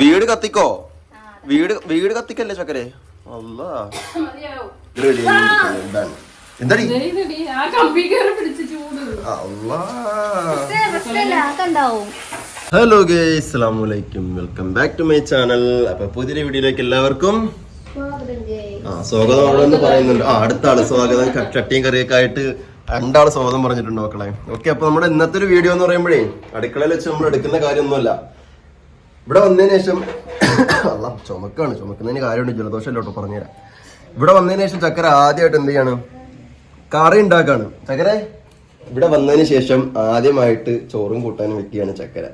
വീട് കത്തിക്കോ? വീട് വീട് കത്തിക്കല്ലേ ചക്കരെ? അല്ല എന്താടി? ഹലോ അസ്സലാമലൈക്കും welcome back to my channel അപ്പൊ പുതിയ വീഡിയോയിലേക്ക് എല്ലാവർക്കും ആ സ്വാഗതം അവിടെ നിന്ന് പറയുന്നുണ്ട്. ആ അടുത്ത ആൾ സ്വാഗതം ചട്ടിയും കറിയൊക്കെ ആയിട്ട് രണ്ടാൾ സ്വാഗതം പറഞ്ഞിട്ടുണ്ട് മക്കളെ. ഓക്കെ അപ്പൊ നമ്മുടെ ഇന്നത്തെ ഒരു വീഡിയോ എന്ന് പറയുമ്പോഴേ അടുക്കളയിൽ വെച്ച് നമ്മൾ എടുക്കുന്ന കാര്യമൊന്നുമല്ല. ഇവിടെ വന്നതിന് ശേഷം അല്ല ചുമക്കാണ്. ചുമക്കുന്നതിന് കാര്യമുണ്ട്. ജലദോഷം കേട്ടോ പറഞ്ഞുതരാം. ഇവിടെ വന്നതിന് ശേഷം ചക്കര ആദ്യമായിട്ട് എന്ത് ചെയ്യാണ്? കറി ഉണ്ടാക്കാണ്. ചക്കര ഇവിടെ വന്നതിന് ശേഷം ആദ്യമായിട്ട് ചോറും കൂട്ടാനും വെക്കുകയാണ് ചക്കര.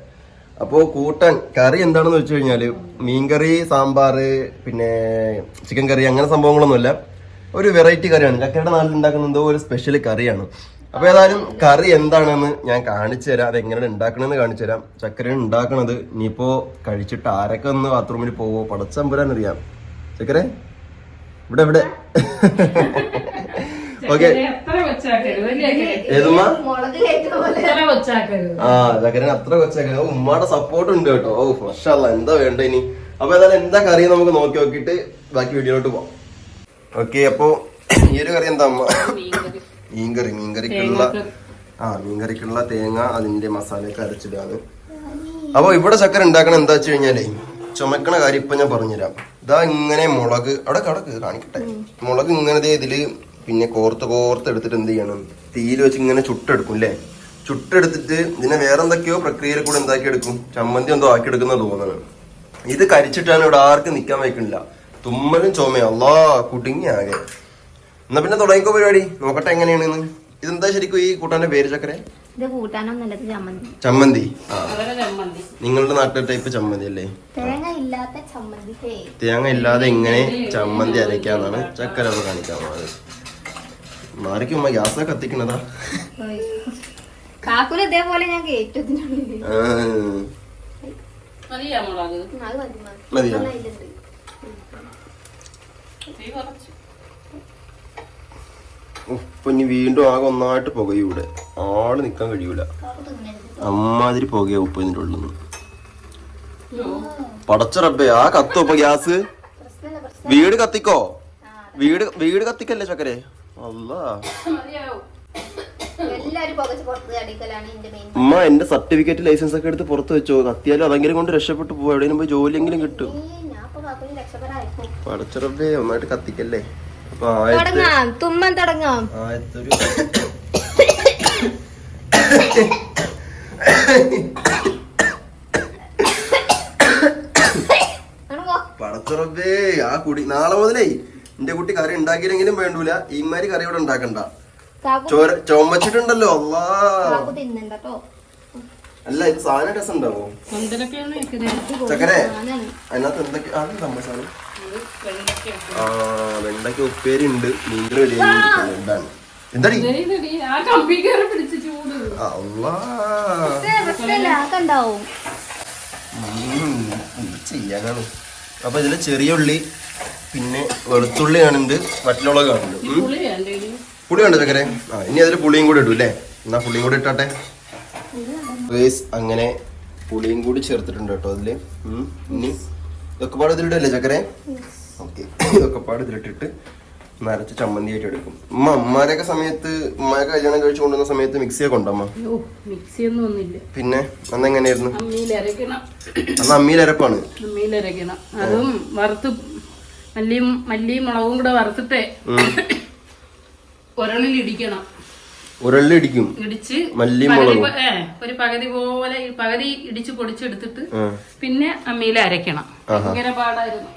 അപ്പോൾ കൂട്ടാൻ കറി എന്താണെന്ന് വെച്ച് കഴിഞ്ഞാൽ മീൻകറി സാമ്പാർ പിന്നെ ചിക്കൻ കറി അങ്ങനെ സംഭവങ്ങളൊന്നുമില്ല. ഒരു വെറൈറ്റി കറിയാണ്. ചക്കരയുടെ നാട്ടിൽ ഉണ്ടാക്കുന്ന എന്തോ ഒരു സ്പെഷ്യൽ കറിയാണ്. അപ്പോൾ ഏതായാലും കറി എന്താണെന്ന് ഞാൻ കാണിച്ചു തരാം. അത് എങ്ങനെയാണ് ഉണ്ടാക്കണമെന്ന് കാണിച്ചു തരാം. ചക്കരയാണ് ഉണ്ടാക്കണത്. ഇനിയിപ്പോ കഴിച്ചിട്ട് ആരൊക്കെ ഒന്ന് ബാത്റൂമിൽ പോവോ? പടച്ചമ്പുരാൻ അറിയാം ചക്കരെ? ഇവിടെ ഇവിടെ. ഓക്കെ. ഏതുമ്മ? ആ ചക്കരന് അത്ര കൊച്ചാക്കരുത്. ഉമ്മയുടെ സപ്പോർട്ട് ഉണ്ട് കേട്ടോ. ഓ മഷല്ല എന്താ വേണ്ട ഇനി? അപ്പൊ ഏതായാലും എന്താ കറി നമുക്ക് നോക്കി നോക്കിയിട്ട് ബാക്കി വീഡിയോയിലോട്ട് പോവാം. ഓക്കെ അപ്പൊ ഈ ഒരു കറി എന്താ അമ്മ മീൻകറി മീൻകറി മീൻകറിക്കുള്ള ആ മീൻകറിക്കുള്ള തേങ്ങ അതിന്റെ മസാലയൊക്കെ അരച്ചിടാണ് അപ്പൊ ഇവിടെ ചക്കര ഉണ്ടാക്കണം എന്താ വെച്ച് കഴിഞ്ഞാലേ ചുമക്കണ കാര്യം ഇപ്പൊ ഞാൻ പറഞ്ഞുതരാം. ഇതാ ഇങ്ങനെ മുളക് അവിടെ കടക്ക് കാണിക്കട്ടെ. മുളക് ഇങ്ങനത്തെ ഇതിൽ പിന്നെ കോർത്ത് കോർത്ത് എടുത്തിട്ട് എന്ത് ചെയ്യണം? തീയിൽ വെച്ച് ഇങ്ങനെ ചുട്ടെടുക്കും അല്ലേ ചുട്ടെടുത്തിട്ട് ഇതിനെ വേറെ എന്തൊക്കെയോ പ്രക്രിയയിൽ കൂടെ എന്താക്കി എടുക്കും ചമ്മന്തി എന്തോ ആക്കി എടുക്കുന്ന തോന്നണം. ഇത് കരിച്ചിട്ടാണ് ഇവിടെ ആർക്കും നിക്കാൻ വയ്ക്കുന്നില്ല തുമ്മലും ചുമയും. അല്ലാ കുടുങ്ങി ആകെ എന്നാ പിന്നെ തുടങ്ങിക്കോ പരിപാടി. നോക്കട്ടെ എങ്ങനെയാണെന്ന്. ഇതെന്താ ശരിക്കും ഈ കൂട്ടാന്റെ പേര് ചക്കരെ? ഇത് കൂട്ടാനൊന്നല്ല ഇത് ചമ്മന്തി. ചമ്മന്തി. ആ. നിങ്ങളുടെ നാട്ടിലെ ടൈപ്പ് ചമ്മന്തി അല്ലേ? തേങ്ങ ഇല്ലാത്ത ചമ്മന്തി തേങ്ങ ഇല്ലാതെ ഇങ്ങനെ ചമ്മന്തി അരയ്ക്കാന്നാണ് ചക്കര അപ്പൊ കാണിക്കാൻ പോകുന്നത് മാറിക്കും ഗ്യാസ് കത്തിക്കണതാ കാക്കുല ഇതേപോലെ ഞാൻ കേറ്റത്തിനുള്ളിൽ. ആ, മതിയാ. മതിയോ? ഉഫ്, ഇനി വീണ്ടും ആകെ ഒന്നായിട്ട് പുകയും ഇവിടെ. ആൾ നിക്കാൻ കഴിയൂല. അമ്മാതിരി പുകയാ ഉപ്പ് ഇതിന്റെ ഉള്ളിൽ നിന്ന്. പടച്ചറബേ ആ കത്തോ ഇപ്പൊ ഗ്യാസ്? വീട് കത്തിക്കോ? വീട് വീട് കത്തിക്കല്ലേ ചക്കരെ? അല്ല അമ്മ എന്റെ സർട്ടിഫിക്കറ്റ് ലൈസൻസ് ഒക്കെ എടുത്ത് പുറത്ത് വെച്ചോ. കത്തിയാലും അതെങ്കിലും കൊണ്ട് രക്ഷപ്പെട്ടു പോകും എവിടെയെങ്കിലും പോയി ജോലിയെങ്കിലും കിട്ടും. പടച്ചറബേ ഒന്നായിട്ട് കത്തിക്കല്ലേ? അപ്പൊ തുടങ്ങാം. തുമ്മൻ തുടങ്ങാം. ആയത്തൊരു പടച്ചറബേ ആ കുടി നാളെ മുതലേ എന്റെ കുട്ടി കറി ഉണ്ടാക്കിയില്ലെങ്കിലും വേണ്ടൂല. ഇമാരി കറി ഇവിടെ ഉണ്ടാക്കണ്ട. ചോര ചുമച്ചിട്ടുണ്ടല്ലോ അല്ലാ ഇത് സാധനം രസം ഉണ്ടാവോ ചക്കരെ അതിനകത്ത് എന്തൊക്കെ ആണ് സംഭവം സാധനം. ആ വെണ്ടയ്ക്ക് ഉപ്പേരി ഉണ്ട് ആയിരിക്കുന്നു. എന്താണ്? എന്ത് ചെയ്യാനാണ്. അപ്പൊ ഇതിൽ ചെറിയ ഉള്ളി പിന്നെ വെളുത്തുള്ളി കാണുന്നുണ്ട് വറ്റലുളക് കാണുന്നുണ്ട്. പുളി വേണ്ട ചക്കരെ ആ ഇനി അതിൽ പുളിയും കൂടി ഇടും അല്ലേ? എന്നാ പുളിയും കൂടി ഇട്ടാട്ടെ? അങ്ങനെ പുളിയും കൂടി ചേർത്തിട്ടുണ്ട് കേട്ടോ അതിൽ. ഉം. ഇനി ഇതൊക്കെ പാട് ഇതിലിട്ടല്ലേ ചക്കരെ ഓക്കെ ഇതൊക്കെ പാട് ഇതിലിട്ടിട്ട് നരച്ച് ചമ്മന്തി ആയിട്ട് എടുക്കും. ഉമ്മ അമ്മാരൊക്കെ സമയത്ത് ഉമ്മയൊക്കെ കല്യാണം കഴിച്ചു കൊണ്ടുവന്ന സമയത്ത് ഒന്നും ഒന്നില്ല പിന്നെ അന്ന് എങ്ങനെയായിരുന്നു അന്ന് അമ്മിയിൽ അരപ്പാണ്. അമ്മിയിൽ അതും വറുത്ത് മല്ലിയും മല്ലിയും മുളകും കൂടെ വറുത്തിട്ടേ ഉരളിൽ ഇടിക്കണം. ഉരള്ളി ഇടിക്കും. ഇടിച്ച് മല്ലിയും പകുതി മുളകും. പ- ഏ, ഒരു പകുതി പോലെ പകുതി ഇടിച്ച് പൊടിച്ചെടുത്തിട്ട്. പിന്നെ അമ്മിയിൽ അരയ്ക്കണം. ഭയങ്കര പാടായിരുന്നു.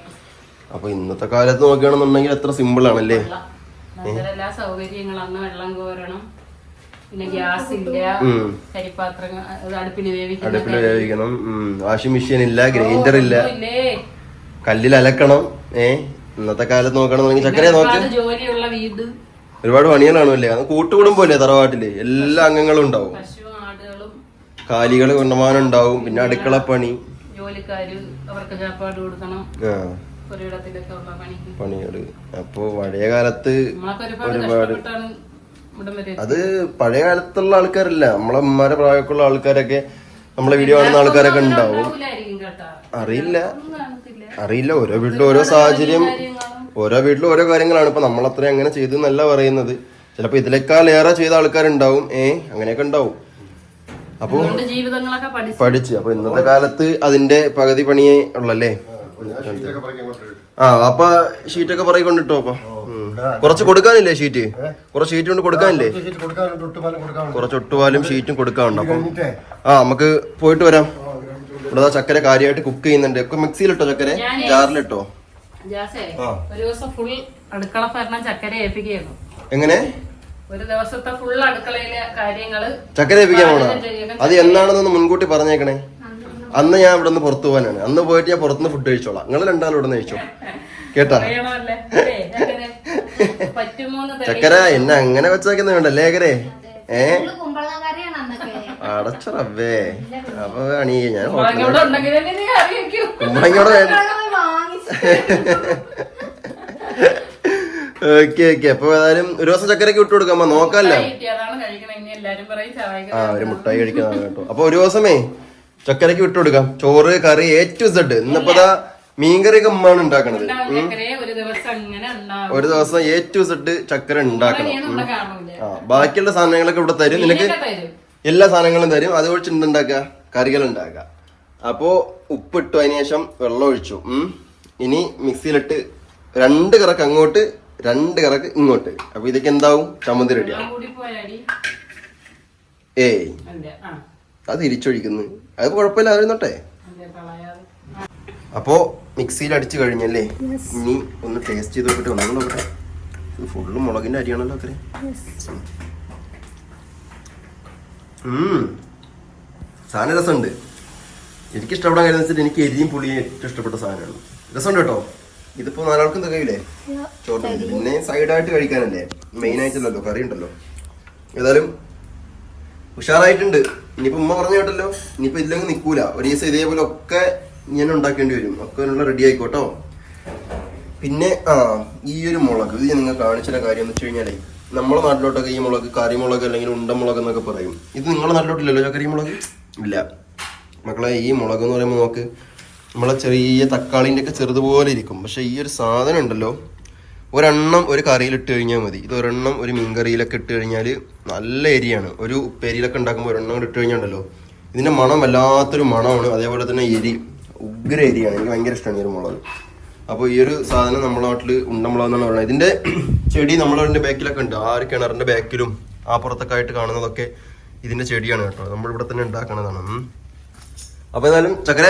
അപ്പൊ ഇന്നത്തെ കാലത്ത് നോക്കുകയാണെന്നുണ്ടെങ്കിൽ എത്ര സിമ്പിൾ ആണല്ലേ. എല്ലാ സൗകര്യങ്ങളും അന്ന് വെള്ളം കോരണം പിന്നെ ഗ്യാസ് ഇല്ല വേവിക്കുന്ന അടുപ്പിൽ വേവിക്കണം. വാഷിംഗ് മെഷീൻ ഇല്ല ഗ്രൈൻഡർ ഇല്ല. ഇല്ലേ കല്ലിൽ അലക്കണം. ഏ ഇന്നത്തെ കാലത്ത് നോക്കണമെന്നുണ്ടെങ്കിൽ ചക്കര നോക്ക്. ജോലിയുള്ള വീട്. ഒരുപാട് പണികളാണ് അല്ലേ അത് കൂട്ടുകുടുംബല്ലേ തറവാട്ടിൽ? എല്ലാ അംഗങ്ങളും ഉണ്ടാവും. കാലികൾ കൊണ്ടുപോകാൻ ഉണ്ടാവും. പിന്നെ അടുക്കള പണി. ജോലിക്കാര് അവർക്ക് ചാപ്പാട് കൊടുക്കണം. പണികൾ. അപ്പൊ പഴയ കാലത്ത് ഒരുപാട് അത് പഴയ കാലത്തുള്ള ആൾക്കാരല്ല. നമ്മളെ ഉമ്മാരെ പ്രായക്കുള്ള ആൾക്കാരൊക്കെ നമ്മളെ വീഡിയോ കാണുന്ന ആൾക്കാരൊക്കെ ഉണ്ടാവും. അറിയില്ല. അറിയില്ല. ഓരോ വീട്ടിലും ഓരോ സാഹചര്യം. ഓരോ വീട്ടിലും ഓരോ കാര്യങ്ങളാണ്. ഇപ്പൊ നമ്മൾ അങ്ങനെ ചെയ്തെന്നല്ല പറയുന്നത്. ചിലപ്പോ ഇതിലേക്കാളേറെ ഏറെ ചെയ്ത ആൾക്കാരുണ്ടാവും. ഏ അങ്ങനെയൊക്കെ ഉണ്ടാവും. അപ്പൊ അതുകൊണ്ട് ജീവിതങ്ങളൊക്കെ പഠിച്ചു പഠിച്ച്. അപ്പൊ ഇന്നത്തെ കാലത്ത് അതിന്റെ പകുതി പണിയേ ഉള്ളല്ലേ? ആ അപ്പൊ ഷീറ്റൊക്കെ പറയി കൊണ്ടിട്ടോ അപ്പൊ കുറച്ച് കൊടുക്കാനില്ലേ ഷീറ്റ്? കുറച്ച് ഷീറ്റ് കൊണ്ട് കൊടുക്കാനില്ലേ? കുറച്ച് ഒട്ടുപാലും ഷീറ്റും കൊടുക്കാനുണ്ട്. അപ്പം ആ നമുക്ക് പോയിട്ട് വരാം. ഇവിടെ ചക്കര കാര്യമായിട്ട് കുക്ക് ചെയ്യുന്നുണ്ട്. ഒക്കെ മിക്സിയിലിട്ടോ ചക്കര? ജാറിലിട്ടോ. ഒരു ദിവസം ഫുൾ അടുക്കള ഭരണം ചക്കര ഏൽപ്പിക്കുകയായിരുന്നു. എങ്ങനെ? ഒരു ദിവസത്തെ ഫുൾ അടുക്കളയിലെ കാര്യങ്ങൾ ചക്കര ഏൽപ്പിക്കാൻ പോണോ അത് എന്നാണെന്നൊന്ന് മുൻകൂട്ടി പറഞ്ഞേക്കണേ. അന്ന് ഞാൻ ഇവിടെ നിന്ന് പുറത്തു പോകാനാണ്. അന്ന് പോയിട്ട് ഞാൻ പുറത്തുനിന്ന് ഫുഡ് കഴിച്ചോളാം. നിങ്ങൾ രണ്ടാളും ഇവിടെ നിന്ന് കഴിച്ചോ? കേട്ടാ? അല്ലേ, ചക്കരെ? എന്നെ അങ്ങനെ വെച്ചേക്കുന്ന വേണ്ടല്ലേ ചക്കരെ? ഏ? അടച്ചറവേ. അപ്പൊ അണീ ഞാൻ കുമ്പളങ്ങോടെ വേണ്ട ഓക്കെ ഓക്കെ. അപ്പൊ ഏതായാലും ഒരു ദിവസം ചക്കരക്ക് വിട്ടു കൊടുക്കാം. നോക്കാല്ലോ. ആ ഒരു മുട്ടായി കഴിക്കുന്നതാണ് കേട്ടോ. അപ്പൊ ഒരു ദിവസമേ ചക്കരക്ക് വിട്ടു കൊടുക്കാം. ചോറ് കറി എ ടു സെഡ് ഇന്നിപ്പോ മീൻകറി ഉമ്മാണ് ഉണ്ടാക്കണത്. ഒരു ദിവസം എ ടു സെഡ് ചക്കര ഉണ്ടാക്കണം. ആ ബാക്കിയുള്ള സാധനങ്ങളൊക്കെ ഇവിടെ തരും. നിനക്ക് എല്ലാ സാധനങ്ങളും തരും. അത് ഒഴിച്ചിട്ടുണ്ടാക്കുക കറികൾ ഉണ്ടാക്കുക. അപ്പോ ഉപ്പിട്ടു. അതിന് ശേഷം വെള്ളം ഒഴിച്ചു. ഉം. ഇനി മിക്സിയിലിട്ട് രണ്ട് കറക്ക് അങ്ങോട്ട് രണ്ട് കറക്ക് ഇങ്ങോട്ട്. അപ്പൊ ഇതൊക്കെ എന്താവും? ചമ്മന്തി റെഡിയാവും ഏയ്. അത് തിരിച്ചൊഴിക്കുന്നു അത് കുഴപ്പമില്ല അതിരുന്നോട്ടെ അപ്പോ മിക്സിയിൽ അടിച്ചു കഴിഞ്ഞല്ലേ ഇനി ഒന്ന് ടേസ്റ്റ് ചെയ്ത് നോക്കട്ടെ ഒന്നും നോക്കട്ടെ. ഇത് ഫുള്ള് മുളകിന്റെ അരിയാണല്ലോ അത്രേ. സാധന സാധനം രസമുണ്ട്. എനിക്ക് ഇഷ്ടപ്പെടാൻ കാര്യം വെച്ചിട്ട് എനിക്ക് എരിയും പുളിയും ഏറ്റവും ഇഷ്ടപ്പെട്ട സാധനമാണ്. രസമുണ്ട് കേട്ടോ. ഇതിപ്പോ നാലാൾക്കും തികയില്ലേ ചോറിന് പിന്നെ സൈഡായിട്ട് കഴിക്കാനല്ലേ? മെയിൻ ആയിട്ടല്ലോ കറി ഉണ്ടല്ലോ ഏതായാലും ഉഷാറായിട്ടുണ്ട്. ഇനിയിപ്പോ ഉമ്മ പറഞ്ഞു കേട്ടല്ലോ ഇനിയിപ്പോ ഇതിലങ്ങ് നിക്കൂല. ഒരു ദിവസം ഇതേപോലെ ഒക്കെ ഞാൻ ഉണ്ടാക്കേണ്ടി വരും. ഒക്കെ അതിനുള്ള റെഡി ആയിക്കോട്ടോ. പിന്നെ ആ ഈ ഒരു മുളക് ഇത് ഞാൻ നിങ്ങൾ കാണിച്ചിട്ട കാര്യം എന്ന് വെച്ച് കഴിഞ്ഞാലേ നമ്മളെ നാട്ടിലോട്ടൊക്കെ ഈ മുളക് കറിമുളക് അല്ലെങ്കിൽ ഉണ്ടമുളക് എന്നൊക്കെ പറയും. ഇത് നിങ്ങളെ നാട്ടിലോട്ടില്ലല്ലോ ചക്കരി മുളക്? ഇല്ല. മക്കളെ ഈ മുളക് എന്ന് പറയുമ്പോൾ നോക്ക് നമ്മളെ ചെറിയ തക്കാളിന്റെ ഒക്കെ ചെറുതുപോലെ ഇരിക്കും. പക്ഷേ ഈ ഒരു സാധനം ഉണ്ടല്ലോ ഒരെണ്ണം ഒരു കറിയിൽ ഇട്ട് കഴിഞ്ഞാൽ മതി. ഇത് ഒരെണ്ണം ഒരു മീൻകറിയിലൊക്കെ ഇട്ട് കഴിഞ്ഞാൽ നല്ല എരിയാണ്. ഒരു ഉപ്പേരിയിലൊക്കെ ഉണ്ടാക്കുമ്പോൾ ഒരെണ്ണം കൂടെ ഇട്ട് കഴിഞ്ഞാൽ ഉണ്ടല്ലോ ഇതിന്റെ മണം വല്ലാത്തൊരു മണമാണ്. അതേപോലെ തന്നെ എരി ഉഗ്ര എരിയാണ്. എനിക്ക് ഭയങ്കര ഇഷ്ടമാണ് ഈ ഒരു മുളക്. അപ്പോൾ ഈ ഒരു സാധനം നമ്മുടെ നാട്ടിൽ ഉണ്ടമുളക് എന്നാണ് പറയുന്നത്. ഇതിന്റെ ചെടി നമ്മളതിന്റെ ബാക്കിലൊക്കെ ഉണ്ട്. ആ ഒരു കിണറിന്റെ ബാക്കിലും ആ പുറത്തൊക്കെ ആയിട്ട് കാണുന്നതൊക്കെ ഇതിന്റെ ചെടിയാണ് കേട്ടോ. നമ്മളിവിടെ തന്നെ ഉണ്ടാക്കണതാണ്. അപ്പൊ ഏതായാലും ചക്കര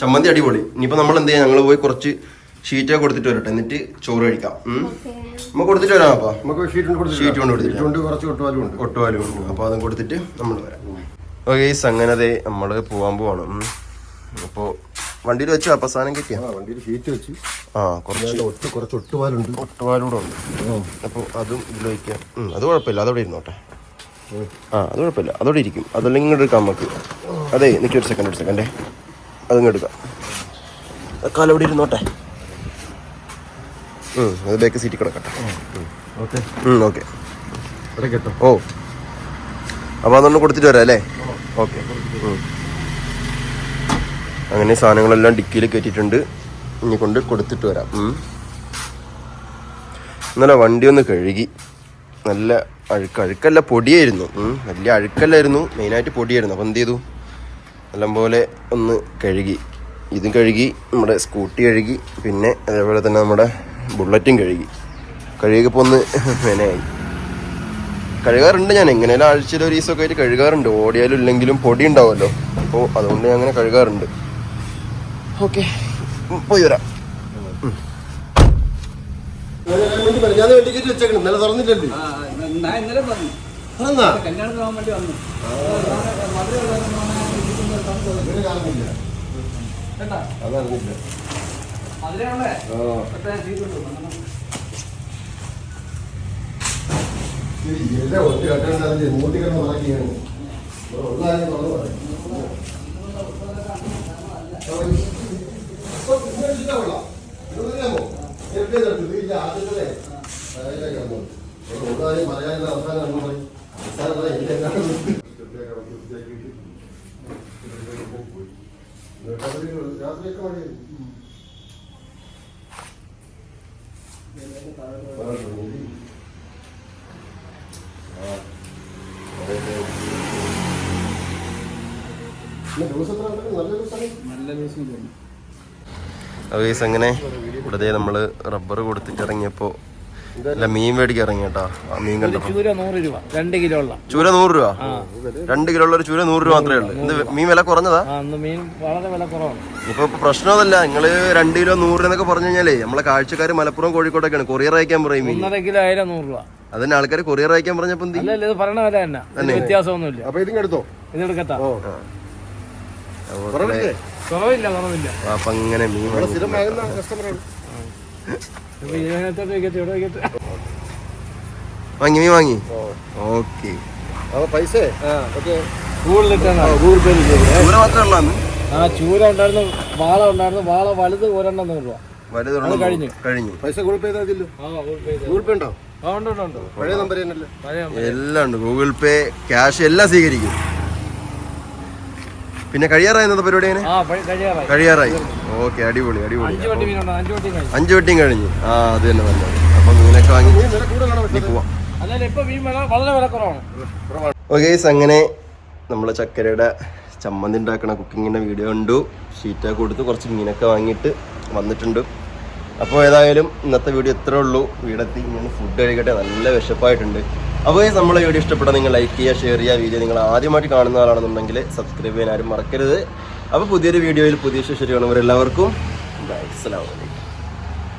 ചമ്മന്തി അടിപൊളി. ഇനിയിപ്പോ നമ്മൾ എന്ത് ചെയ്യാം? ഞങ്ങൾ പോയി കുറച്ച് ഷീറ്റ് കൊടുത്തിട്ട് വരട്ടെ. എന്നിട്ട് ചോറ് കഴിക്കാം. നമുക്ക് കൊടുത്തിട്ട് വരാം അപ്പൊ. നമുക്ക് ഷീറ്റ്. ഷീറ്റ് കൊണ്ട് കൊടുത്തില്ല. കുറച്ച് ഒട്ടുപാലും ഉണ്ട്. അപ്പോൾ അതും കൊടുത്തിട്ട് നമ്മൾ വരാം. ഓക്കെ അങ്ങനെ അതെ നമ്മൾ പോവാൻ പോവാണ്. അപ്പൊ അപ്പോൾ വണ്ടിയിൽ വെച്ചു? അവസാനം സാധനം കിട്ടിയ? ആ വണ്ടിയിൽ ഷീറ്റ് വെച്ച്. ആ കുറച്ച്. ഒട്ട് കുറച്ച് ഒട്ടുപാലുണ്ട് ഒട്ടുപാലൂടെ ഉണ്ട്. അപ്പോൾ അതും ഇതിൽ വയ്ക്കാം അത് കുഴപ്പമില്ല. അതവിടെ ഇരുന്നോട്ടെ. ആ അത് കുഴപ്പമില്ല അതോടെ ഇരിക്കും. അതല്ലെങ്കിൽ ഇങ്ങോട്ട് എടുക്കാം നമുക്ക്. അതെ നിൽക്കി ഒരു സെക്കൻഡ് ഒരു സെക്കൻഡേ അതിങ്ങോട്ട് എടുക്കാം. കാലം ഇവിടെ ഇരുന്നോട്ടെ? അത് ബാക്ക് സീറ്റിൽ കിടക്കട്ടെ ഓക്കെ. ഓ. അപ്പോൾ അതൊന്ന് കൊടുത്തിട്ട് വരാം അല്ലേ? ഓക്കെ. അങ്ങനെ സാധനങ്ങളെല്ലാം ഡിക്കിയിൽ കയറ്റിയിട്ടുണ്ട്. ഇനി കൊണ്ട് കൊടുത്തിട്ട് വരാം. എന്നാലും ഇന്നലെ വണ്ടി ഒന്ന് കഴുകി. നല്ല അഴുക്ക് അഴുക്കല്ല പൊടിയായിരുന്നു. വലിയ അഴുക്കല്ലായിരുന്നു. മെയിനായിട്ട് പൊടിയായിരുന്നു. അപ്പോൾ എന്ത് ചെയ്തു നല്ലപോലെ ഒന്ന് കഴുകി. ഇതും കഴുകി നമ്മുടെ സ്കൂട്ടി കഴുകി പിന്നെ അതേപോലെ തന്നെ നമ്മുടെ ബുള്ളറ്റും കഴുകി. കഴുകിയപ്പോൾ ഒന്ന് മെനയായി. കഴുകാറുണ്ട് ഞാൻ. എങ്ങനെയാലും ആഴ്ചയിൽ ഒരു ദിവസമൊക്കെ ആയിട്ട് കഴുകാറുണ്ട്. ഓടിയാലും ഇല്ലെങ്കിലും പൊടി ഉണ്ടാവുമല്ലോ. അപ്പോൾ അതുകൊണ്ട് ഞാൻ അങ്ങനെ കഴുകാറുണ്ട്. ഓക്കെ. പോയി വരാം. ഞാൻ ടിക്കറ്റ് വെച്ചേക്കണം. ഇന്നലെ തുറന്നില്ലല്ലേ? ഇന്നലെ പറഞ്ഞു? കല്യാണത്തിന് പോകാൻ വേണ്ടി വന്നു. അതിലാണല്ലേ എല്ലാം ഒറ്റ കെട്ടണ്ട, മൂട്ടി കിടന്ന് മറക്കുകയാണ്. കാര്യം തുറന്ന് പറയും. കൊള്ളാം. ഇതിന്റെ ആദ്യത്തെ കാര്യം പറയാനുള്ള അവസാനം നമ്മൾ പറയും. അവസാനം പോയി. രാത്രിയൊക്കെ നടക്കും? നല്ല നല്ല ദിവസം അങ്ങനെ ഇവിടെ നമ്മൾ റബ്ബർ കൊടുത്തിട്ട് ഇറങ്ങിയപ്പോൾ അല്ല മീൻ മേടിക്കാൻ ഇറങ്ങി കേട്ടോ. ആ മീൻ കണ്ടപ്പോൾ ചൂര നൂറ് രൂപ. രണ്ട് കിലോ ഉള്ള. ചൂര നൂറ് രൂപ? രണ്ട് കിലോ ഉള്ള ഒരു ചൂര നൂറ് രൂപ മാത്രമേ ഉള്ളൂ. ഇത് മീൻ വില കുറഞ്ഞതാ? മീൻ വളരെ വില കുറവാണ്. ഇപ്പൊ പ്രശ്നമൊന്നുമില്ല. നിങ്ങൾ രണ്ട് കിലോ നൂറ് എന്നൊക്കെ പറഞ്ഞു കഴിഞ്ഞാലേ നമ്മളെ കാഴ്ചക്കാർ മലപ്പുറം കോഴിക്കോട്ടൊക്കെയാണ് കൊറിയർ അയക്കാൻ പറയും മീൻ. ഒന്നര കിലോ ആയിരം നൂറ് രൂപ. അതിന് ആൾക്കാർ കൊറിയർ അയക്കാൻ പറഞ്ഞപ്പോ ഇത് പറയണ വില തന്നെ. വ്യത്യാസമൊന്നുമില്ല. അപ്പൊ ഇതിങ്ങ് എടുത്തോ? ഇതെടുക്കട്ടാ അപ്പോൾ കുറവില്ല? കുറവില്ല അപ്പൊ അങ്ങനെ മീൻ. സ്ഥിരം കസ്റ്റമറാണ് വാങ്ങി മീൻ വാങ്ങി? ഓക്കെ. പൈസ? ഗൂഗിൾ പേ ആ ചൂര ഉണ്ടായിരുന്നു വാള ഉണ്ടായിരുന്നു വാള വലുത് ഒരെണ്ണം നൂറ് രൂപ വലുതുള്ള കഴിഞ്ഞു. കഴിഞ്ഞു. പൈസ ഗൂഗിൾ പേ ഗൂഗിൾ പേ ഉണ്ടോ? എല്ലാം ഉണ്ട്. ഗൂഗിൾ പേ ക്യാഷ് എല്ലാം സ്വീകരിക്കും. പിന്നെ കഴിയാറായി എന്താ പരിപാടി അങ്ങനെ? കഴിയാറായി. ഓക്കെ അടിപൊളി അടിപൊളി. അഞ്ച് വട്ടിയും കഴിഞ്ഞു. ആ അത് തന്നെ നല്ലത് അപ്പൊ മീനൊക്കെ വാങ്ങി ഇനി പോവാം. ഓക്കെ അങ്ങനെ നമ്മൾ ചക്കരയുടെ ചമ്മന്തി ഉണ്ടാക്കണ കുക്കിങ്ങിന്റെ വീഡിയോ കണ്ടു. ഷീറ്റൊക്കെ കൊടുത്ത് കുറച്ച് മീനൊക്കെ വാങ്ങിയിട്ട് വന്നിട്ടുണ്ട്. അപ്പോൾ ഏതായാലും ഇന്നത്തെ വീഡിയോ ഇത്രേ ഉള്ളൂ. വീടെത്തി ഇങ്ങനെ ഫുഡ് കഴിക്കട്ടെ. നല്ല വിശപ്പായിട്ടുണ്ട്. അപ്പോൾ നമ്മളെ വീഡിയോ ഇഷ്ടപ്പെട്ട നിങ്ങൾ ലൈക്ക് ചെയ്യുക ഷെയർ ചെയ്യുക. വീഡിയോ നിങ്ങൾ ആദ്യമായിട്ട് കാണുന്ന ആളാണെന്നുണ്ടെങ്കിൽ സബ്സ്ക്രൈബ് ചെയ്യാൻ ആരും മറക്കരുത്. അപ്പോൾ പുതിയൊരു വീഡിയോയിൽ പുതിയ ശേഷം കാണുന്നവരെല്ലാവർക്കും ബൈ അസ്സലാമു അലൈക്കും.